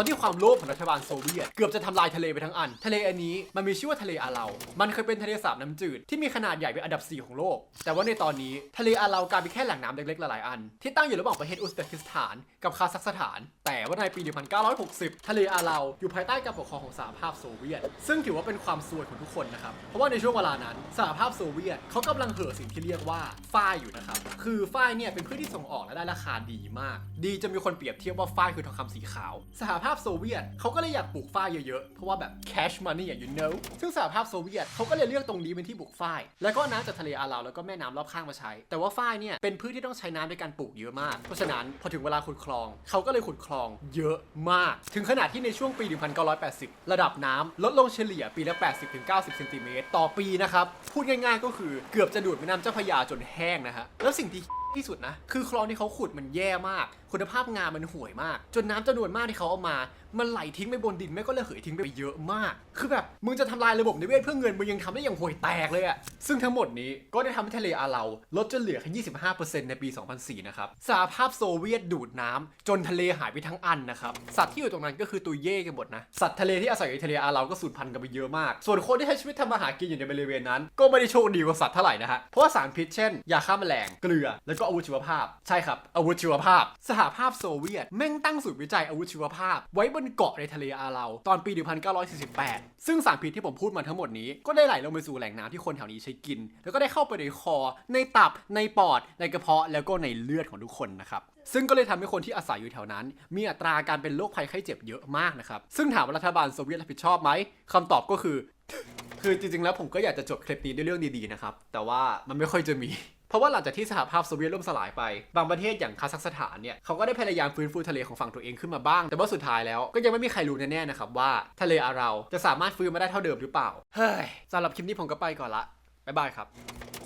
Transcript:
อนที่ความโลภของรัฐบาลโซเวียตเกือบจะทำลายทะเลไปทั้งอัน ทะเลอันนี้มันมีชื่อว่าทะเลอาเลามันเคยเป็นทะเลสาบน้ำจืดที่มีขนาดใหญ่เป็นอันดับ 4 ของโลก แต่ว่าในตอนนี้ทะเลอาเลากลายเป็นแค่แหล่งน้ำเล็กๆหลายๆอัน ที่ตั้งอยู่ระหว่างประเทศอุซเบกิสถาน กับคาซัคสถาน แต่ว่าในปี 1960 ทะเลอาเลาอยู่ภายใต้การปกครองของสหภาพโซเวียต ซึ่งถือว่าเป็นความซวยของทุกคนนะครับเพราะว่าในช่วงเวลานั้นสหภาพโซเวียตเขากำลังเห่อสิ่งที่เรียกว่าฝ้ายอยู่นะครับคือฝ้ายเนี่ยเป็นพืชที่ส่งออกและได้ราคาดีมาก ดีจะมีคนเปรียบเทียบว่าฝ้ายคือทองคำสีขาว สหภาพาพโซเวียตเขาก็เลยอยากปลูกฝ้ายเยอะๆ เพราะว่าแบบ cash money อย่าง you know ซึ่งสหภาพโซเวียตเขาก็เลยเลือกตรงนี้เป็นที่ปลูกฝ้าย แล้วก็น้ำจากทะเลอาเลาแล้วก็แม่น้ำรอบข้างมาใช้ แต่ว่าฝ้ายเนี่ยเป็นพืชที่ต้องใช้น้ำในการปลูกเยอะมาก เพราะฉะนั้นพอถึงเวลาขุดคลองเขาก็เลยขุดคลองเยอะมาก ถึงขนาดที่ในช่วงปี 1980 ระดับน้ำลดลงเฉลี่ยปีละ 80-90เซนติเมตรต่อปีนะครับ พูดง่ายๆก็คือเกือบจะดูดแม่น้ำเจ้าพระยาจนแห้งนะฮะ แล้วสิ่งที่ ที่สุดนะ คือคลองที่เขาขุดมันแย่มาก คุณภาพงานมันห่วยมาก จนน้ำจำนวนมากที่เขาเอามา มันไหลทิ้งไปบนดินไม่ก็เลยเหยทิ้งไปเยอะมาก คือแบบมึงจะทำลายระบบนิเวศเพื่อเงินมึงยังทำได้อย่างห่วยแตกเลยอะซึ่งทั้งหมดนี้ก็ได้ทำให้ทะเลอาเลาลดจนเหลือแค่25%ในปี 2004 นะครับสหภาพโซเวียตดูดน้ำจนทะเลหายไปทั้งอันนะครับสัตว์ที่อยู่ตรงนั้นก็คือตัวเย่กันหมดนะสัตว์ทะเลที่อาศัยอยู่ในทะเลอาเลาก็สูญพันธุ์กันไปเยอะมาก ส่วนคนที่ใช้ชีวิตทำมาหากินอยู่ในบริเวณนั้น ก็ไม่ได้โชคดีกว่าสัตว์เท่าไหร่นะฮะเพราะว่าสารพิษเช่นยาฆ่าแมลงเกลือแล้วก็อาวุธชีวภาพ ใช่ครับ อาวุธชีวภาพ สหภาพโซเวียตแม่งตั้งศูนย์วิจัยอาวุธชีวภาพ ไว้บนเกาะในทะเลอาเลาตอนปี 1948 ซึ่งสารพิษที่ผมพูดมาทั้งหมดนี้ก็ได้ไหลลงไปสู่แหล่งน้ำที่คนแถวนี้ใช้กิน แล้วก็ได้เข้าไปในคอ ในตับ ในปอด ในกระเพาะ แล้วก็ในเลือดของทุกคนนะครับซึ่งก็เลยทำให้คนที่อาศัยอยู่แถวนั้น มีอัตราการเป็นโรคภัยไข้เจ็บเยอะมากนะครับ ซึ่งถามว่ารัฐบาลโซเวียตรับผิดชอบไหมคำตอบก็คือ คือจริงๆแล้วผมก็อยากจะจบคลิปนี้ด้วยเรื่องดีๆนะครับ แต่ว่ามันไม่ค่อยจะมี เพราะว่าหลังจากที่สหภาพโซเวียตล่มสลายไป บางประเทศอย่างคาซัคสถานเนี่ยเขาก็ได้พยายามฟื้นฟูทะเลของฝั่งตัวเองขึ้นมาบ้าง แต่ว่าสุดท้ายแล้วก็ยังไม่มีใครรู้แน่ๆนะครับว่าทะเลอาเราจะสามารถฟื้นมาได้เท่าเดิมหรือเปล่า เฮ้ยสำหรับคลิปนี้ผมก็ไปก่อนละบ๊ายบายครับ